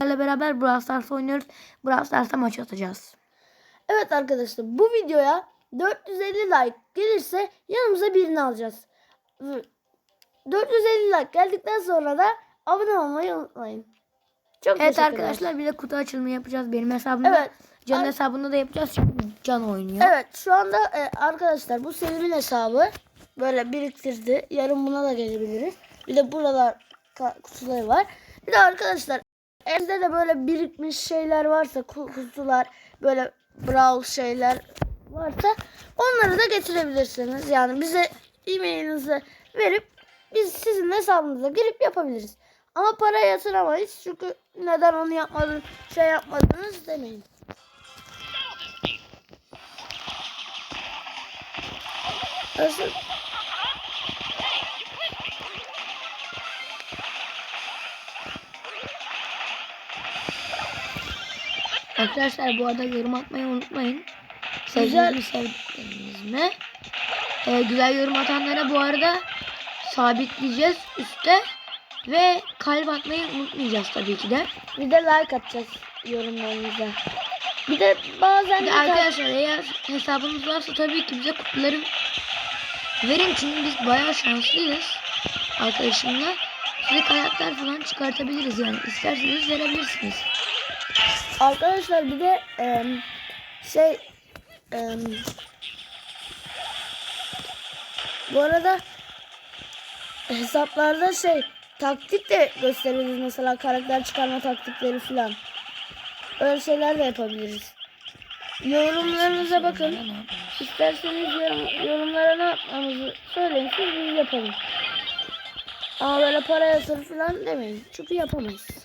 sizlerle beraber Brawl Stars oynuyoruz. Brawl Stars'ta maç atacağız. Evet arkadaşlar bu videoya 450 like gelirse yanımıza birini alacağız. Ve 450 like geldikten sonra da abone olmayı unutmayın. Çok Evet arkadaşlar bir de kutu açılımı yapacağız benim hesabımda. Evet. Can hesabında da yapacağız çünkü Can oynuyor. Evet şu anda e, arkadaşlar bu Selim'in hesabı böyle biriktirdi. Yarın buna da gelebiliriz. Bir de buralar kutuları var. Bir de arkadaşlar elinizde de böyle birikmiş şeyler varsa ku- kutular böyle brawl şeyler varsa onları da getirebilirsiniz. Yani bize e-mailinizi verip biz sizin hesabınıza girip yapabiliriz. Ama para yatıramayız çünkü neden onu yapmadın şey yapmadınız demeyin. Nasıl? Arkadaşlar bu arada yorum atmayı unutmayın. Güzel. Sevdiğiniz mi mi? Ee, güzel yorum atanlara bu arada sabitleyeceğiz üstte. Ve kalp atmayı unutmayacağız tabii ki de. Bir de like atacağız yorumlarınıza. Bir de bazen Bir de arkadaşlar eğer hesabınız varsa tabii ki bize kutuları verin çünkü biz bayağı şanslıyız arkadaşımla. Size karakter falan çıkartabiliriz yani isterseniz verebilirsiniz. Arkadaşlar bir de em, şey em, bu arada hesaplarda şey taktik de gösteririz mesela karakter çıkarma taktikleri falan. Öyle şeyler de yapabiliriz. Yorumlarınıza bakın. İsterseniz yorum, yorumlara ne yapmamızı söyleyin siz biz yapalım. Ama böyle para yatır falan demeyin. Çünkü yapamayız.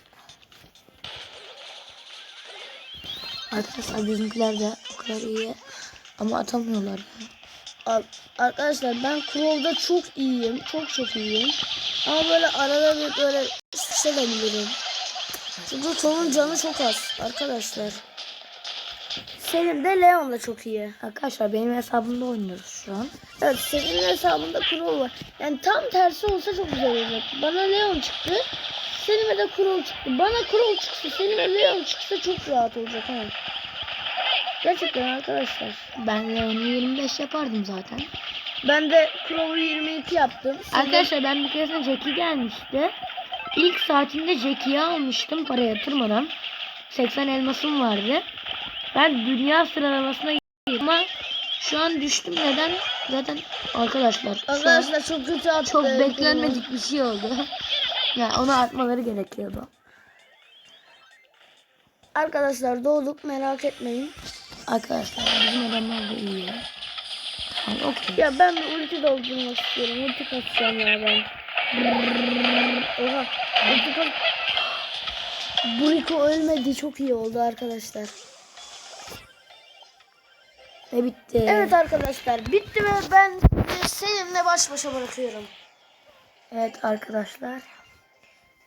Arkadaşlar bizimkiler de o kadar iyi ama atamıyorlar. ya. Al- Arkadaşlar ben Crow'da çok iyiyim. Çok çok iyiyim. Ama böyle arada bir böyle sıçrayabilirim. Çünkü Tom'un canı çok az arkadaşlar. Senin de Leon da çok iyi. Arkadaşlar benim hesabımda oynuyoruz şu an. Evet senin hesabında Crow var. Yani tam tersi olsa çok güzel olacak. Bana Leon çıktı. Selim'e de Crow çıktı. Bana Crow çıksa Selim'e Leon çıksa çok rahat olacak ha. Gerçekten arkadaşlar. Ben Leon'u 25 yapardım zaten. Ben de Crow'u 22 yaptım. Selim- Arkadaşlar ben bir keresinde Jackie gelmişti. İlk saatinde Jackie'yi almıştım para yatırmadan. 80 elmasım vardı. Ben dünya sıralamasına girdim ama şu an düştüm neden? Zaten arkadaşlar Arkadaşlar çok kötü attı. çok beklenmedik bir şey oldu. Yani onu atmaları gerekiyordu. Arkadaşlar doğduk merak etmeyin. Arkadaşlar bizim adamlar da iyi. Yani okey. Ya ben bir ulti doldurmak istiyorum. Ulti kasacağım ya ben. Oha. Ulti kas... Buriko ölmedi. Çok iyi oldu arkadaşlar. Ve bitti. Evet arkadaşlar bitti ve ben Selim'le baş başa bırakıyorum. Evet arkadaşlar.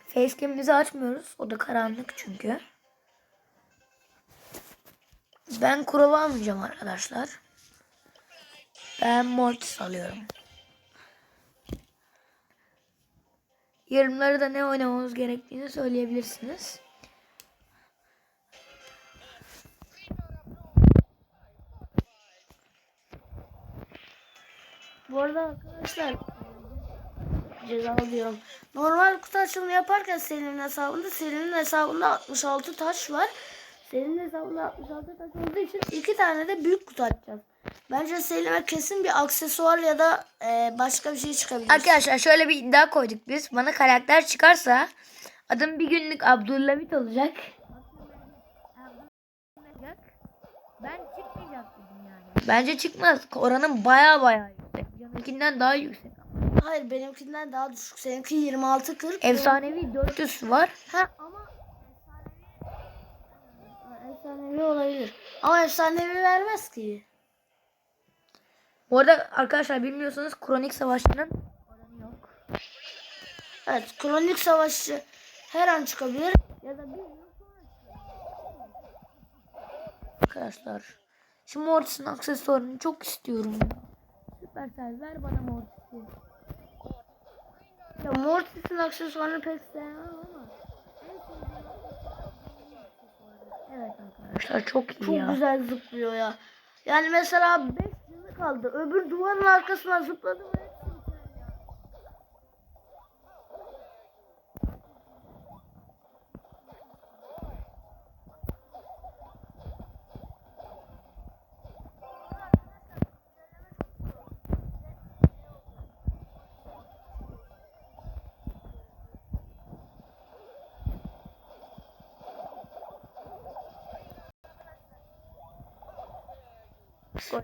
Facecam'imizi açmıyoruz. O da karanlık çünkü. Ben kurulu almayacağım arkadaşlar. Ben Mortis alıyorum. Yorumları da ne oynamamız gerektiğini söyleyebilirsiniz. Bu arada arkadaşlar ceza diyorum. Normal kutu açılımı yaparken Selim'in hesabında Selim'in hesabında 66 taş var. Selim'in hesabında 66 taş olduğu için iki tane de büyük kutu açacağız. Bence Selim'e kesin bir aksesuar ya da e, başka bir şey çıkabilir. Arkadaşlar şöyle bir iddia koyduk biz. Bana karakter çıkarsa adım bir günlük Abdülhamit olacak. Ben çıkmayacak dedim yani. Bence çıkmaz. Oranın baya baya yüksek. Canınkinden daha yüksek. Hayır benimkinden daha düşük. Seninki 26 40. Efsanevi 400 var. Ha ama efsanevi olabilir. Ama efsanevi vermez ki. Bu arada arkadaşlar bilmiyorsanız Kronik Savaşçı'nın oranı yok. Evet kronik savaşçı her an çıkabilir. Ya da bir Arkadaşlar. Şu Mortis'in aksesuarını çok istiyorum. Süpersel ver bana Mortis'i. Ya Mortis'in aksesuarını pek sevmem ama. Evet arkadaşlar çok iyi çok ya. Çok güzel zıplıyor ya. Yani mesela 5 canı kaldı. Öbür duvarın arkasına zıpladı mı? Ve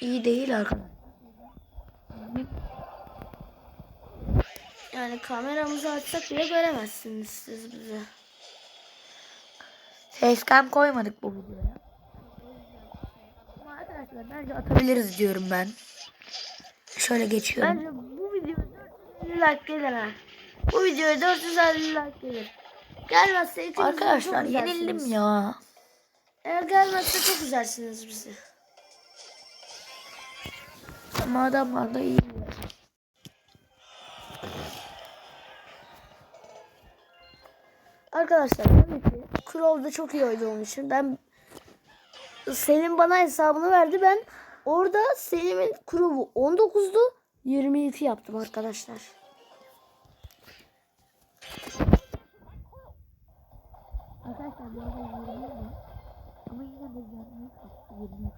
İyi değil arkadaşlar. yani kameramızı açsak bile göremezsiniz siz bizi. Facecam koymadık bu videoya. Ama arkadaşlar bence atabiliriz diyorum ben. Şöyle geçiyorum. Bence bu videoya 450 like gelir ha. Bu videoya 450 like gelir. Gelmezse ikiniz de Arkadaşlar çok yenildim ya. Eğer gelmezse çok güzelsiniz bizi. Ama adamlar da iyi. Arkadaşlar tabii ki Crow'da çok iyi oynadığım için ben Selim bana hesabını verdi. Ben orada Selim'in Crow'u 19'du 22 yaptım arkadaşlar. Arkadaşlar bu arada 20 ama yine de 20 20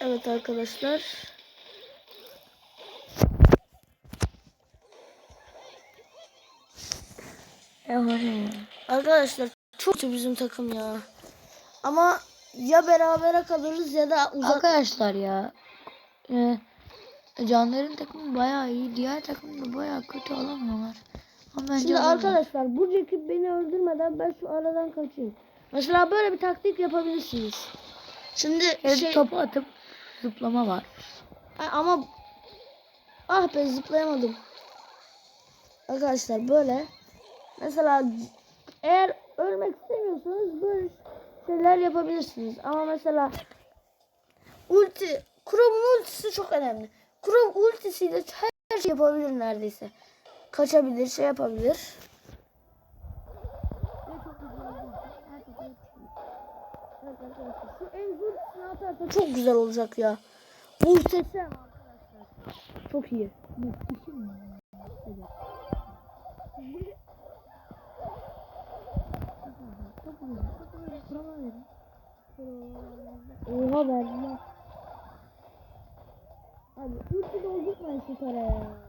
Evet arkadaşlar. Arkadaşlar çok kötü bizim takım ya. Ama ya berabere kalırız ya da uzak. Arkadaşlar ya. E, Canların takımı bayağı iyi. Diğer takım da bayağı kötü alamıyorlar. Ama bence Şimdi arkadaşlar bu Jack'i beni öldürmeden ben şu aradan kaçayım. Mesela böyle bir taktik yapabilirsiniz. Şimdi Evet, şey topu atıp zıplama var. Ama ah be zıplayamadım. Arkadaşlar böyle mesela eğer ölmek istemiyorsanız böyle şeyler yapabilirsiniz. Ama mesela ulti Chrome'un ultisi çok önemli. Chrome ultisiyle her şey yapabilir neredeyse. Kaçabilir, şey yapabilir. Şu en atarsa çok güzel olacak ya. Muhteşem arkadaşlar. Çok iyi. Oha verdiler. Abi ulti doldurmayın şu paraya.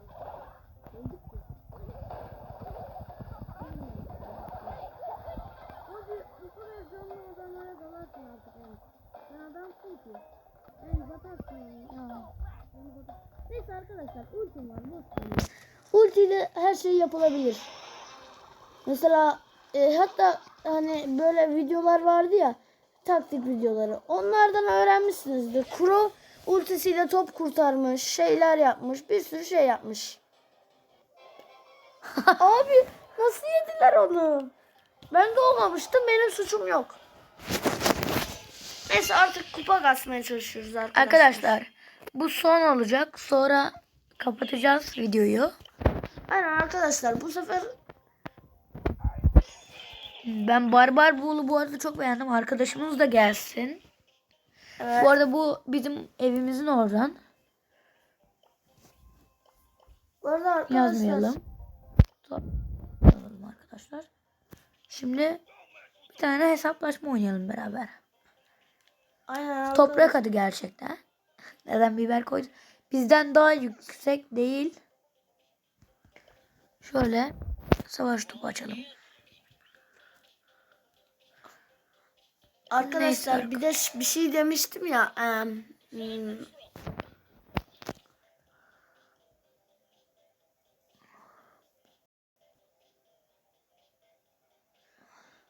Arkadaşlar ultim var. Ulti ile her şey yapılabilir. Mesela e, hatta hani böyle videolar vardı ya taktik videoları. Onlardan öğrenmişsinizdir. Kuro ultisiyle top kurtarmış, şeyler yapmış, bir sürü şey yapmış. Abi nasıl yediler onu? Ben doğmamıştım, benim suçum yok. Neyse artık kupa kasmaya çalışıyoruz arkadaşlar. Arkadaşlar bu son olacak. Sonra kapatacağız videoyu. Aynen arkadaşlar bu sefer Ben Barbar Buğulu bu arada çok beğendim. Arkadaşımız da gelsin. evet, Bu arada bu bizim evimizin oradan. bu arada arkadaşlar Yazmayalım. Yazalım arkadaşlar. Şimdi bir tane hesaplaşma oynayalım beraber. Aynen. Toprak adı gerçekten. Neden biber koydum? bizden daha yüksek değil. Şöyle savaş topu açalım. Arkadaşlar Neyse. bir de bir şey demiştim ya. hmm.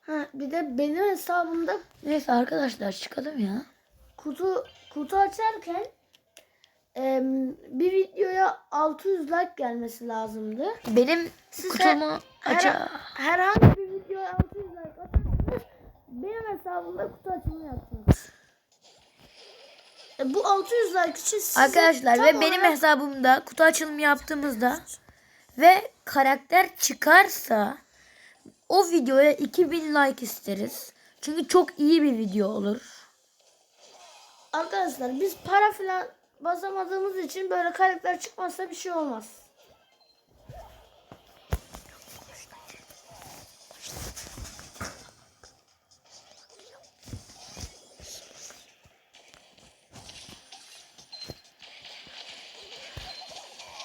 Ha, bir de benim hesabımda Neyse arkadaşlar çıkalım ya. Kutu kutu açarken em, bir videoya 600 like gelmesi lazımdı. Benim Siz kutumu her- aça... Herhangi bir videoya 600 like atarsanız benim hesabımda kutu açımı yaptınız. E, bu 600 like için size Arkadaşlar ve benim olarak- hesabımda kutu açılımı yaptığımızda ve karakter çıkarsa o videoya 2000 like isteriz. Çünkü çok iyi bir video olur. Arkadaşlar biz para falan basamadığımız için böyle karakter çıkmazsa bir şey olmaz.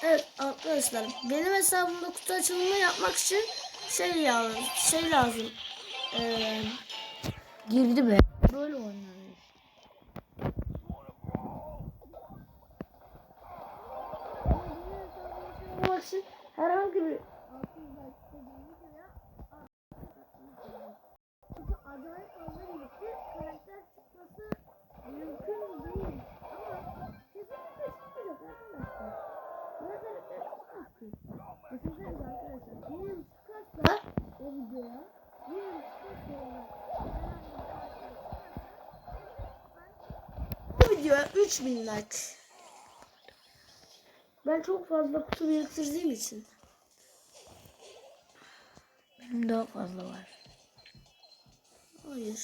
Evet arkadaşlar benim hesabımda kutu açılımı yapmak için şey lazım. Şey lazım. Ee, Girdi be. Böyle oynanıyor. olmak için herhangi bir acayip fazla birlikte karakter çıkması mümkün değil. Ama kesinlikle çıkmayacak arkadaşlar. Böyle karakter çıkmaz ki. Düşünsenize arkadaşlar. Diyelim çıkarsa bu videoya 3000 like. Ben çok fazla kutu biriktirdiğim için. Benim daha fazla var. Hayır.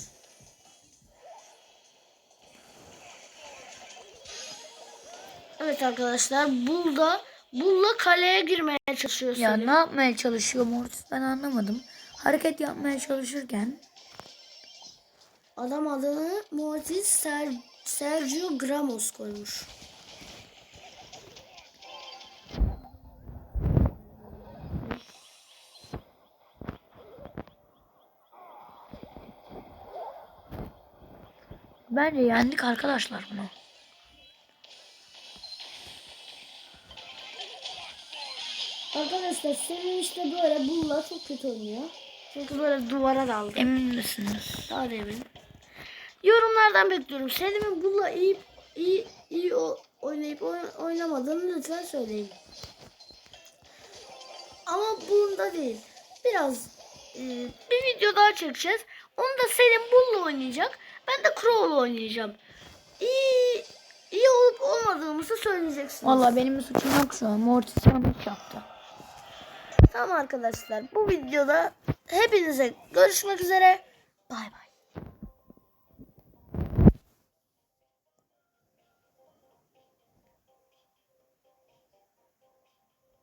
Evet arkadaşlar Bulda Bulla kaleye girmeye çalışıyor. Ya ne yapmaya çalışıyor Mortis ben anlamadım. Hareket yapmaya çalışırken Adam adını Mortis Ser Sergio Gramos koymuş. bence yendik arkadaşlar bunu. Arkadaşlar Selim işte böyle Bulla çok kötü oynuyor. Çünkü böyle duvara daldı. Emin misiniz? Daha da eminim. Yorumlardan bekliyorum. Selim'in Bulla iyi iyi iyi o- oynayıp oyn- oynamadığını lütfen söyleyin. Ama bunda değil. Biraz e, bir video daha çekeceğiz. Onu da Selim Bulla oynayacak. Ben de Crow'la oynayacağım. İyi iyi olup olmadığımızı söyleyeceksiniz. Vallahi benim bir suçum yok şu an. Mortis yanlış yaptı. Tamam arkadaşlar. Bu videoda hepinize görüşmek üzere. Bay bay.